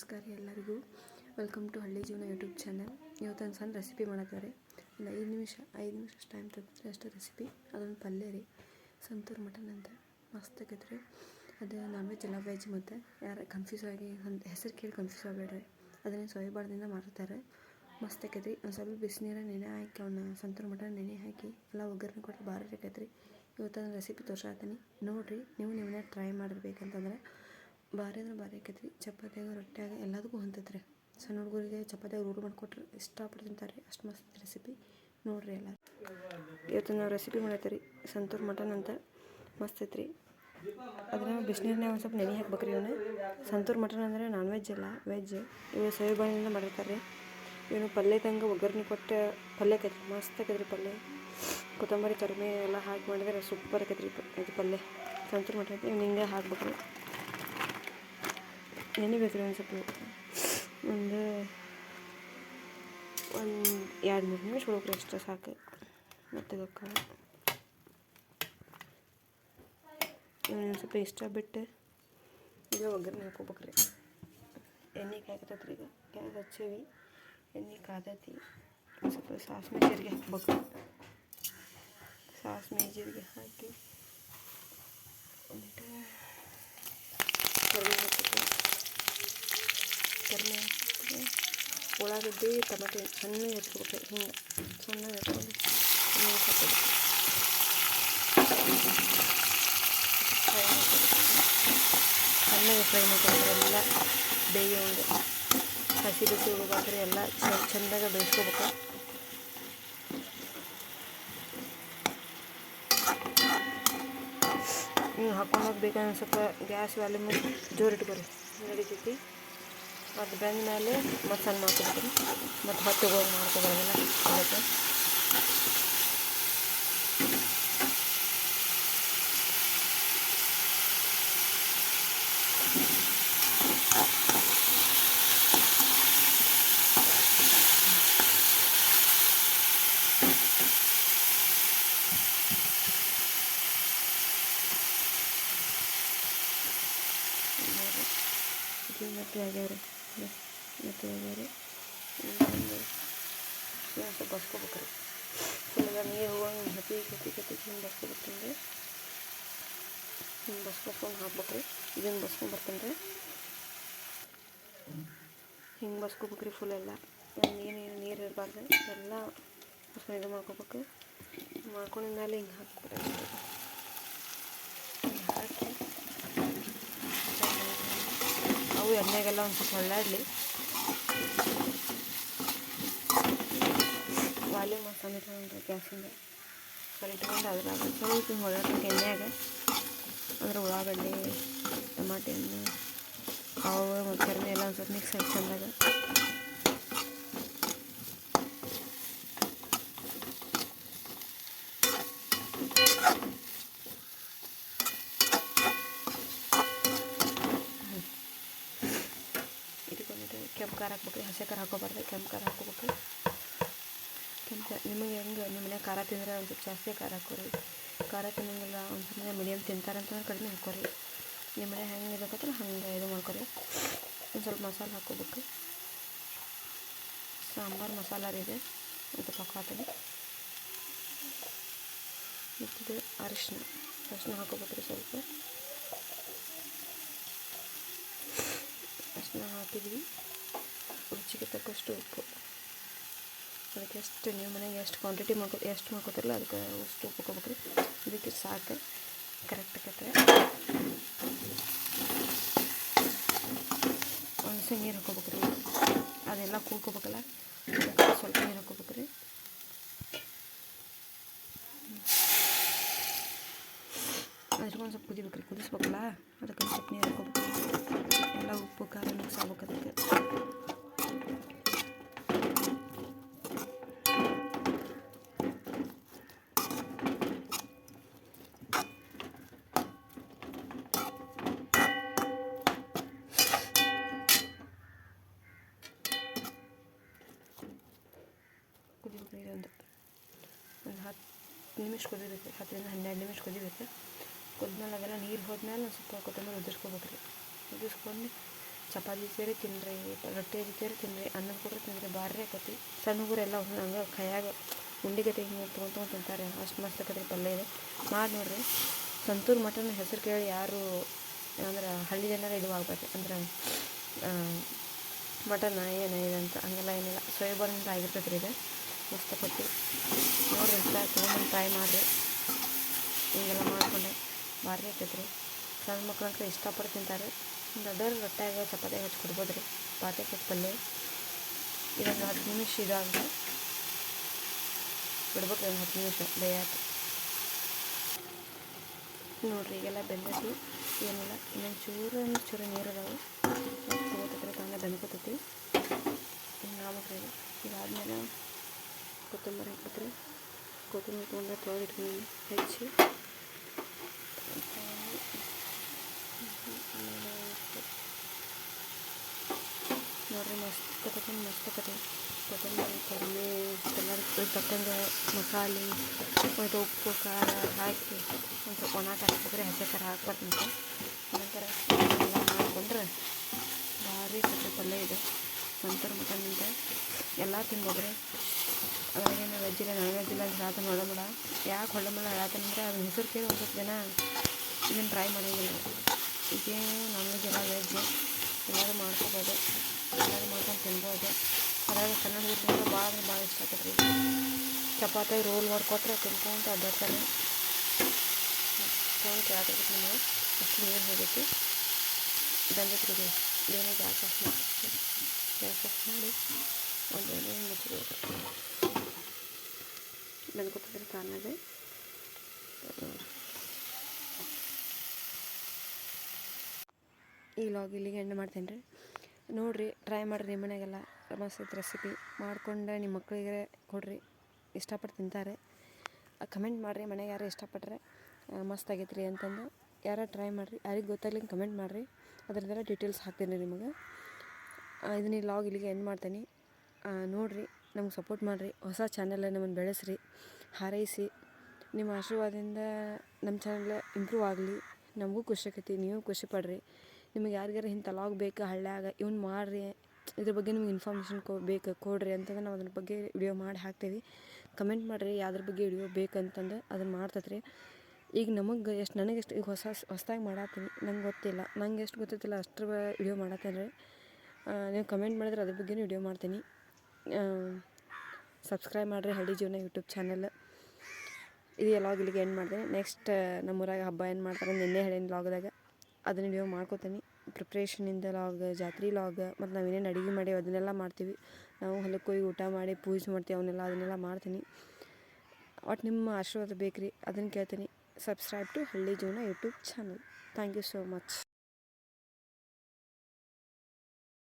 ನಮಸ್ಕಾರ ರೀ ಎಲ್ಲರಿಗೂ. Welcome to Halli Jeevana YouTube channel ಇವತ್ತೊಂದು ಸಣ್ಣ ರೆಸಿಪಿ ಮಾಡತ್ತಾರೆ. ಒಂದು ಐದು ನಿಮಿಷ ಐದು ನಿಮಿಷ ಟೈಮ್ ತೆಗೆದ್ರೆ ಅಷ್ಟೇ ರೆಸಿಪಿ ಅದೊಂದು ಪಲ್ಯ ರೀ, ಸಂತೂರ್ ಮಟನ್ ಅಂತ. ಮಸ್ತ್ ಆಗೈತೆ ರೀ ಅದು ನಾನ್ ವೆಜ್ ಎಲ್ಲ ವೆಜ್ ಮತ್ತು. ಯಾರು ಕನ್ಫ್ಯೂಸ್ ಆಗಿ, ಒಂದು ಹೆಸರು ಕೇಳಿ ಕನ್ಫ್ಯೂಸ್ ಆಗಬೇಡ್ರಿ. ಅದನ್ನೇ ಸೋಯಬಾರ್ದಿಂದ ಮಾಡ್ತಾರೆ. ಮಸ್ತ್ ಆಕೈತಿ ಒಂದು ಸ್ವಲ್ಪ ಬಿಸಿನೀರ, ನೆನೆ ಹಾಕಿ ಅವನ್ನ ಸಂತೂರ್ ಮಟನ್ ನೆನೆ ಹಾಕಿ, ಎಲ್ಲ ಒಗ್ಗರಣೆ ಕೊಟ್ಟರೆ ಭಾರಿ ಆಕೈತೆ ರೀ ಇವತ್ತೊಂದು ರೆಸಿಪಿ ತೋರ್ಸಾತೀನಿ. ನೋಡಿರಿ, ನೀವು ನೀವೇ ಟ್ರೈ ಮಾಡಿರ್ಬೇಕಂತಂದ್ರೆ ಭಾರಿ ಅಂದ್ರೆ ಭಾರಿ ಆಕೈತಿ ರೀ ಚಪಾತಿಯಾಗ, ರೊಟ್ಟಿಯಾಗ ಎಲ್ಲದಕ್ಕೂ ಹೊಂತೈತೆ ರೀ ಸಣ್ಣ ಹುಡುಗರಿಗೆ ಚಪಾತಿಯಾಗ ರೂಢಿ ಮಾಡಿಕೊಟ್ರೆ ಇಷ್ಟಪಟ್ಟು ತಿಂತಾರೆ. ರೀ ಅಷ್ಟು ಮಸ್ತ್ ರೆಸಿಪಿ ನೋಡಿರಿ ಎಲ್ಲ ಇವತ್ತು ನಾವು ರೆಸಿಪಿ ಮಾಡೈತೆ ರೀ ಸಂತೂರ್ ಮಟನ್ ಅಂತ. ಮಸ್ತ್ ಐತ್ರಿ. ಅದನ್ನ ಬಿಸಿನೀರನ್ನೇ ಒಂದು ಸ್ವಲ್ಪ ನೆನೆ ಹಾಕ್ಬೇಕು ರೀ ಇವನ್ನ ಸಂತೂರ್ ಮಟನ್ ಅಂದರೆ ನಾನ್ ವೆಜ್ ಅಲ್ಲ ವೆಜ್ ಇವು ಸೋಯಾಬೀನಿಂದ ಮಾಡಿರ್ತಾರೆ ರೀ ಇವನು ತಂಗ ಒಗ್ಗರಣೆ ಕೊಟ್ಟು ಪಲ್ಯ ಆಕೈತಿ ಮಸ್ತ್ ಆಕೈತ್ರಿ ರೀ ಪಲ್ಯ. ಕೊತ್ತಂಬರಿ ಕರಿಮೆ ಎಲ್ಲ ಹಾಕಿ ಮಾಡಿದ್ರೆ ಸೂಪರ್ ಆಕೈತ್ರಿ ರೀ ಇದು ಪಲ್ಯ. ಸಂತೂರ್ ಮಟನ್ ಇವನು ಹಿಂಗೆ ಹಾಕ್ಬೇಕು ರೀ ನೆನಿಬೇಕು ರೀ ಒಂದು ಸ್ವಲ್ಪ ಒಂದು ಒಂದು ಎರಡು ಮೂರು ನಿಮಿಷ ಹುಡುಕ್ರಿ ಅಷ್ಟೇ ಸಾಕು ಮತ್ತೆ ಅದಕ್ಕೆ ಒಂದು ಸ್ವಲ್ಪ ಇಷ್ಟ ಬಿಟ್ಟು ಈಗ ಒಗ್ಗರಣೆ ಹಾಕೋಬೇಕು ರೀ ಎಣ್ಣೆ ಕಾಯ್ಕತ್ತೈತೆ ರೀ ಈಗ ಗ್ಯಾಸ್ ಹಚ್ಚೀವಿ ಎಣ್ಣೆ ಕಾದೈತಿ ಒಂದು ಸ್ವಲ್ಪ ಸಾಸಿವೆ ಜೀರಿಗೆ ಹಾಕ್ಬೇಕು ಸಾಸಿವೆ ಜೀರಿಗೆ ಹಾಕಿ ಒಂದಿಟ್ಟು ಕರಿಬೇವು ಕರಿಮೆ ಹಾಕಿ ಉಳ್ಳಾಗಡ್ಡಿ ಟೊಮೆಟೊ ಸಣ್ಣ ಹಚ್ಕೋಬೇಕು ಹಿಂಗೆ ಸಣ್ಣ ಹಚ್ಕೊಂಡು ಚೆನ್ನಾಗಿ ಹಾಕೋಬೇಕು ಫ್ರೈ ಸಣ್ಣಗೆ ಫ್ರೈ ಮಾಡ್ಕೊಂಡ್ರೆ ಎಲ್ಲ ಬೇಯೋಂಗೆ. ಹಸಿ ಬಿಸಿ ಉಳ್ಬೇಕಾದ್ರೆ ಎಲ್ಲ ಚೆಂದಾಗ ಬೇಯಿಸ್ಕೋಬೇಕು ನೀವು ಹಾಕೊಂಡು ಹೋಗ್ಬೇಕಂದ್ರೆ ಸ್ವಲ್ಪ ಗ್ಯಾಸ್ ವ್ಯಾಲ್ಯೂಮ್ ಜೋರು ಇಟ್ಕೊರಿ ನಡಿತೈತಿ ಅದು ಬೆಂದ ಮೇಲೆ ಮತ್ತು ಸಣ್ಣ ಮಾಡ್ಕೊಬೇಕು ಮತ್ತು ಹೊಟ್ಟೆ ಹೋಗಿ ಮಾಡ್ಕೊಬಾರ್ದಲ್ಲ ಅದಕ್ಕೆ ಇದು ಮತ್ತೆ ಒಂದು ಸ್ವಲ್ಪ ಬಸ್ಕೋಬೇಕು ರೀ ಫುಲ್ ನೀರು ಹೋಗಂಗೆ ಹತ್ತಿ ಕತಿ ಕತ್ತಿ ಹಿಂಗೆ ಬಸ್ಕೋಬೇಕಂದ್ರೆ ಹಿಂಗೆ ಬಸ್ಕೊಕೊಂಡು ಹಾಕ್ಬೇಕು ರೀ ಇದನ್ನು ಬಸ್ಕೊಂಡು ಬರ್ತಾನೆ ಹಿಂಗೆ ಬಸ್ಕೋಬೇಕು ರೀ ಫುಲ್ ಎಲ್ಲ ಏನೇನು ನೀರು ಇರಬಾರ್ದು ಎಲ್ಲ ಬಸ್ಕೊಂಡು ಇದು ಮಾಡ್ಕೋಬೇಕು ಮಾಡ್ಕೊಂಡಿದ ಹಿಂಗೆ ಹಾಕ್ಬೇಕು ಹಾಕಿ ಅವು ಎಣ್ಣೆಗೆಲ್ಲ ಒಂದು ಸ್ವಲ್ಪ ಹೊಳ್ಳಾಡಲಿ ವಾಲ್ಯೂಮ್ ಮಸಾಲೆ ಇಟ್ಕೊಂಡ್ರೆ ಗ್ಯಾಸಿಂದ ಕರೆಟ್ಕೊಂಡು ಅದ್ರಾಗ ಸ್ವಲ್ಪ ಹಿಂಗೆ ಹೊಳ್ಳಾಡ್ಬೇಕು ಎಣ್ಣೆಯಾಗ ಅಂದ್ರೆ ಉಳ್ಳಾಗಡ್ಡಿ ಟಮಾಟೆ ಹಣ್ಣು ಕಾವು ಮತ್ತು ಎಣ್ಣೆ ಎಲ್ಲ ಒಂದು ಸ್ವಲ್ಪ ಮಿಕ್ಸ್ ಆಗಿ ಚೆಂದಾಗ ಇದಕ್ಕೊಂದು ಕೆಂಪು ಖಾರ ಹಾಕ್ಬೇಕು ಹಸಿ ಖಾರ ಹಾಕೋಬಾರ್ದು ಕೆಂಪು ಖಾರ ಹಾಕೋಬೇಕು ಕೆಂಪು ನಿಮಗೆ ಹೆಂಗೆ, ನಿಮ್ಮ ಮನೆಯಾಗ ಖಾರ ತಿಂದರೆ ಒಂದು ಸ್ವಲ್ಪ ಜಾಸ್ತಿ ಖಾರ ಹಾಕೋರಿ ಖಾರ ತಿನ್ನಂಗಿಲ್ಲ, ಒಂದು ಸ್ವಲ್ಪ ಮೀಡಿಯಮ್ ತಿಂತಾರೆ ಅಂತಂದ್ರೆ ಕಡಿಮೆ ಹಾಕೋರಿ ನಿಮ್ಮ ಮನೆ ಹೆಂಗೆ ಇರ್ಬೇಕಂದ್ರೆ ಹಂಗೆ ಇದು ಮಾಡ್ಕೊರಿ. ಒಂದು ಸ್ವಲ್ಪ ಮಸಾಲೆ ಹಾಕೋಬೇಕು ಸಾಂಬಾರು ಮಸಾಲ ಇದೆ. ಪಕ್ಕ ಹಾಕೋತೀನಿ. ಮತ್ತಿದು ಅರಿಶಿನ ಅರಿಶಿನ ಹಾಕೋಬೇಕ್ರಿ ಸ್ವಲ್ಪ. ಅರಿಶಿನ ಹಾಕಿದ್ವಿ. ರುಚಿಗೆ ತಕ್ಕಷ್ಟು ಉಪ್ಪು. ಅದಕ್ಕೆ ಎಷ್ಟು ನೀವು ಮನೆಗೆ ಎಷ್ಟು ಕ್ವಾಂಟಿಟಿ ಮಾಡ್ಕೊ, ಎಷ್ಟು ಮಾಡ್ಕೋತಿರಲ್ಲ ಅದಕ್ಕೆ ಅಷ್ಟು ಉಪ್ಪು ಹಾಕೋಬೇಕ್ರಿ ಇದಕ್ಕೆ ಸಾಕು. ಕರೆಕ್ಟ್ ಆಕೈತೆ. ಒಂದ್ಸೆ ನೀರು ಹಾಕೋಬೇಕ್ರಿ ಅದೆಲ್ಲ ಕೂಡ್ಕೋಬೇಕಲ್ಲ. ಅದಕ್ಕೆ ಸ್ವಲ್ಪ ನೀರು ಹಾಕೋಬೇಕ್ರಿ ಅದ್ರಿಗೆ ಒಂದು ಸ್ವಲ್ಪ ಕುದಿಬೇಕ್ರಿ. ಕುದಿಸ್ಬೇಕಲ್ಲ. ಅದಕ್ಕೆ ಒಂದು ಸ್ವಲ್ಪ ನೀರು ಹಾಕೋಬೇಕು ಎಲ್ಲ ಉಪ್ಪು, ಖಾರ ಮಿಕ್ಸ್ ಆಗ್ಬೇಕು ಅದಕ್ಕೆ ನಿಮಿಷ ಕುದಿಬೇಕು, ಹತ್ತರಿಂದ ಹನ್ನೆರಡು ನಿಮಿಷ ಕುದಿಬೇಕು. ಕುದ್ಮೇಲೆ ಅವೆಲ್ಲ ನೀರು ಹೋದ್ಮೇಲೆ ಒಂದು ಸ್ವಲ್ಪ ಕೊತ್ತಂಬರಿ ಉದುರ್ಸ್ಕೊಬೇಕು ರೀ ಉದಿಸ್ಕೊಂಡು ಚಪಾತಿ ಸೇರಿ ತಿನ್ನಿರಿ ರೊಟ್ಟಿ ಸೇರಿ ತಿನ್ನಿರಿ ಅನ್ನದ ಕೂಡ ತಿನ್ನಿರಿ ಭಾರಿ ಆಕತಿ. ಸಣ್ಣ ಹುಡುಗರೆಲ್ಲ ಹಂಗೆ ಕೈಯಾಗ ಉಂಡಿಗತೆ ಹಿಂಗೆ ತೊಗೊಂಡು ತೊಗೊಂಡು ತಿಂತಾರೆ. ಅಷ್ಟು ಮಸ್ತ್ ಆಕತ್ರಿ ಪಲ್ಯ ಇದೆ. ಮಾಡಿ ನೋಡಿರಿ. ಸಂತೂರ್ ಮಟನ್ ಹೆಸರು ಕೇಳಿ ಯಾರು ಅಂದ್ರೆ ಹಳ್ಳಿ ಜನರ ಇದು ಆಗ್ಬೇಕು ಅಂದ್ರೆ ಮಟನ್, ಏನು ಅಂತ ಹಂಗೆಲ್ಲ ಏನಿಲ್ಲ. ಸೋಯಾಬಾನಿಂದ ಆಗಿರ್ತೈತೆ ರೀ ಇದು. ಮಸ್ತ್ ನೋಡ್ರಿ ಅಂತ ತೊಗೊಂಬಂದು ಟ್ರೈ ಮಾಡಿರಿ. ಹಿಂಗೆಲ್ಲ ಮಾಡಿಕೊಂಡೆ. ಭಾರಿ ಆಗ್ತೈತ್ರಿ. ಸಣ್ಣ ಮಕ್ಳು ಇಷ್ಟಪಟ್ಟು ತಿಂತಾರೆ. ದೊಡ್ಡವ್ರು ರೊಟ್ಟಾಗ ಚಪಾತಿ ಹಚ್ಚಿ ಕೊಡ್ಬೋದು ರೀ. ಪಾತ್ರೆ ಆಕೈತೆ ಪಲ್ಯ ಇದೊಂದು ಹತ್ತು ನಿಮಿಷ ಇದಾಗಿದೆ ಬಿಡ್ಬೇಕು ಒಂದು ಹತ್ತು ನಿಮಿಷ ಬೇಯಾಕ ನೋಡ್ರಿ ಈಗೆಲ್ಲ ಬೆಂದೈತಿ ಏನಿಲ್ಲ. ಇನ್ನೊಂದು ಚೂರು ಚೂರು ನೀರು ಅದಾವೆ. ತಗೋತೈತ್ರಿ ತಾನೇ ಬೆಂದ್ಕೋತೈತಿ. ಹಿಂಗೆ ಆಗ್ಬೇಕ್ರಿ ಇದು ಇದಾದ್ಮೇಲೆ ಕೊತ್ತಂಬರಿ ಹಾಕಿದ್ರೆ ಕೊತ್ತಂಬರಿ ತೊಗೊಂಡು ತೊಳೆದಿಟ್ಕೊಂಡು ಹೆಚ್ಚಿ. ನೋಡ್ರಿ ಮಸ್ತ್ ಆಕತಿ ಮಸ್ತ್ ಆಕತಿ ಕೊತ್ತಂಬರಿ ಕಡಿಮೆ ಕಲರ್ ತಕ್ಕಂಗೆ ಮಸಾಲೆ ಮತ್ತು ಉಪ್ಪು, ಖಾರ ಹಾಕಿ ಒಂದು ಸ್ವಲ್ಪ ಒಣ ಹಾಕಿದ್ರೆ ಹಸಿ ಖಾರ ಹಾಕ್ಬಾರ್ದು ನಂತರ ಎಲ್ಲ ಮಾಡಿಕೊಂಡ್ರೆ ಭಾರಿ ಸತಿ ಪಲ್ಯ ಇದೆ. ನಂತರ ಮಟನ್ನಿಂದ ಎಲ್ಲ ತಿನ್ಬೋದ್ರಿ ಅವಾಗೇನು ವೆಜ್ ಇಲ್ಲ ನಾನ್ ವೆಜ್ ಇಲ್ಲ ಅಂತ ಹೇಳ್ತಾನೆ ಹೊಳಮಳ ಯಾಕೆ ಹೊಳ್ಳಂಬಳ ಹೇಳ್ತಾನಂದ್ರೆ ಅದನ್ನ ಹೆಸರು ಕೇಳಿ ಒಂದು ಸ್ವಲ್ಪ ಜನ ಇದನ್ನು ಟ್ರೈ ಮಾಡೋಂಗಿಲ್ಲ ಇದೇನು ನಾನ್ ವೆಜ್ ಎಲ್ಲ ವೆಜ್ ಎಲ್ಲರೂ ಮಾಡ್ಕೋಬೋದು. ಎಲ್ಲರೂ ಮಾಡ್ಕೊಂಡು ತಿನ್ಬೋದು. ಅದ್ರಾಗ ಕನ್ನಡ ಹುಡುಗರಿಗೆ ಭಾಳ ಅಂದ್ರೆ ಭಾಳ ಇಷ್ಟ ಆಗ್ತದೆ ಚಪಾತಿ, ರೋಲ್ ಮಾಡಿಕೊಟ್ರೆ ತಿನ್ಕೊಂತ ಅಡ್ಡಾಡ್ತಾರೆ ಫೋನ್ ಕೇಳಾಕತ್ತೈತಿ ನಿಮಗೆ ಅಷ್ಟು ನೀರು ಹೋಗೈತಿ. ಬಂದೈತ್ರಿ ರೀ ಗ್ಯಾಸ್ ಆಫ್ ಮಾಡಿ. ಗ್ಯಾಸ್ ಆಫ್ ಮಾಡಿ ಒಂದು ಎಣ್ಣೆ ಮುಚ್ಚಬೇಕು ಬೆಂದ್ಕೊತದ್ರಿ ತಾನಾಗೆ ಈ ಲಾಗ್ ಇಲ್ಲಿಗೆ ಎಂಡ್ ಮಾಡ್ತೇನೆ ರೀ. ನೋಡಿರಿ ಟ್ರೈ ಮಾಡಿರಿ ನಿಮ್ಮ ಮನೆಗೆಲ್ಲ ಮಸ್ತ್ ರೆಸಿಪಿ ಮಾಡ್ಕೊಂಡು ನಿಮ್ಮ ಮಕ್ಕಳಿಗೆ ಕೊಡ್ರಿ. ಇಷ್ಟಪಟ್ಟು ತಿಂತಾರೆ. ಕಮೆಂಟ್ ಮಾಡಿರಿ, ಮನೆಗೆ ಯಾರು ಇಷ್ಟಪಟ್ಟರೆ ಮಸ್ತ್ ಆಗೈತೆ ರೀ ಅಂತಂದು. ಯಾರು ಟ್ರೈ ಮಾಡಿರಿ. ಯಾರಿಗೆ ಗೊತ್ತಾಗ್ಲಿ ಕಮೆಂಟ್ ಮಾಡಿರಿ. ಅದ್ರದ್ದೆಲ್ಲ ಡೀಟೇಲ್ಸ್ ಹಾಕ್ತೀನಿ ನಿಮಗೆ. ಇದನ್ನ ಈ ಲಾಗ್ ಇಲ್ಲಿಗೆ ಎಂಡ್ ಮಾಡ್ತೀನಿ. ನೋಡಿರಿ. ನಮ್ಗೆ ಸಪೋರ್ಟ್ ಮಾಡಿರಿ. ಹೊಸ ಚಾನಲ್ ನಮ್ಮನ್ನು ಬೆಳೆಸ್ರಿ. ಹಾರೈಸಿ. ನಿಮ್ಮ ಆಶೀರ್ವಾದದಿಂದ ನಮ್ಮ ಚಾನಲ್ ಇಂಪ್ರೂವ್ ಆಗಲಿ. ನಮಗೂ ಖುಷಿ ಆಕೈತಿ. ನೀವು ಖುಷಿ ಪಡ್ರಿ. ನಿಮಗೆ ಯಾರಿಗಾರ ಇಂಥ ಲಾಗ್ ಬೇಕು, ಹಳ್ಳ್ಯಾಗ ಇವ್ನು ಮಾಡಿರಿ. ಇದ್ರ ಬಗ್ಗೆ ನಿಮ್ಗೆ ಇನ್ಫಾರ್ಮೇಷನ್ ಕೊ, ಬೇಕು, ಕೊಡ್ರಿ ಅಂತಂದ್ರೆ ನಾವು ಅದ್ರ ಬಗ್ಗೆ ವಿಡಿಯೋ ಮಾಡಿ ಹಾಕ್ತೀವಿ. ಕಮೆಂಟ್ ಮಾಡಿರಿ ಯಾವ್ದ್ರ ಬಗ್ಗೆ ವಿಡಿಯೋ ಬೇಕಂತಂದು ಅದನ್ನು ಮಾಡ್ತತ್ರಿ. ಈಗ ನಮಗೆ ಎಷ್ಟು, ನನಗೆ ಎಷ್ಟು ಈಗ ಹೊಸ, ಹೊಸ್ದಾಗಿ ಮಾಡತ್ತೀನಿ. ನಂಗೆ ಗೊತ್ತಿಲ್ಲ. ನಂಗೆ ಎಷ್ಟು ಗೊತ್ತಿಲ್ಲ ಅಷ್ಟ್ರ ವಿಡಿಯೋ ಮಾಡತ್ತೇನೆ ನೀವು ಕಮೆಂಟ್ ಮಾಡಿದ್ರೆ ಅದ್ರ ಬಗ್ಗೆ ವಿಡಿಯೋ ಮಾಡ್ತೀನಿ. ಸಬ್ಸ್ಕ್ರೈಬ್ ಮಾಡಿರಿ ಹಳ್ಳಿ ಜೀವನ ಯೂಟ್ಯೂಬ್ ಚಾನಲ್. ಇದು ಎಲ್ಲ ಇಲ್ಲಿಗೆ ಎಂಡ್ ಮಾಡ್ತೀನಿ. ನೆಕ್ಸ್ಟ್ ನಮ್ಮೂರಾಗ ಹಬ್ಬ ಏನು ಮಾಡ್ತಾರೆ ನಿನ್ನೆ ಹೇಳಿನ ಲಾಗ್ದಾಗ ಅದನ್ನ ವಿಡಿಯೋ ಮಾಡ್ಕೋತೀನಿ. ಪ್ರಿಪ್ರೇಷನಿಂದ ಲಾಗ್ ಜಾತ್ರೆ ಲಾಗ್ ಮತ್ತು ನಾವು ಏನೇನು ಅಡುಗೆ ಮಾಡಿ ಅದನ್ನೆಲ್ಲ ಮಾಡ್ತೀವಿ. ನಾವು ಹೊಲಕ್ಕೆ ಹೋಗಿ ಊಟ ಮಾಡಿ ಪೂಜೆ ಮಾಡ್ತೀವಿ, ಅವನ್ನೆಲ್ಲ ಅದನ್ನೆಲ್ಲ ಮಾಡ್ತೀನಿ. ಒಟ್ಟು ನಿಮ್ಮ ಆಶೀರ್ವಾದ ಬೇಕು ರೀ ಅದನ್ನು ಕೇಳ್ತೀನಿ. Subscribe to Halli Jeevana YouTube channel. Thank you so much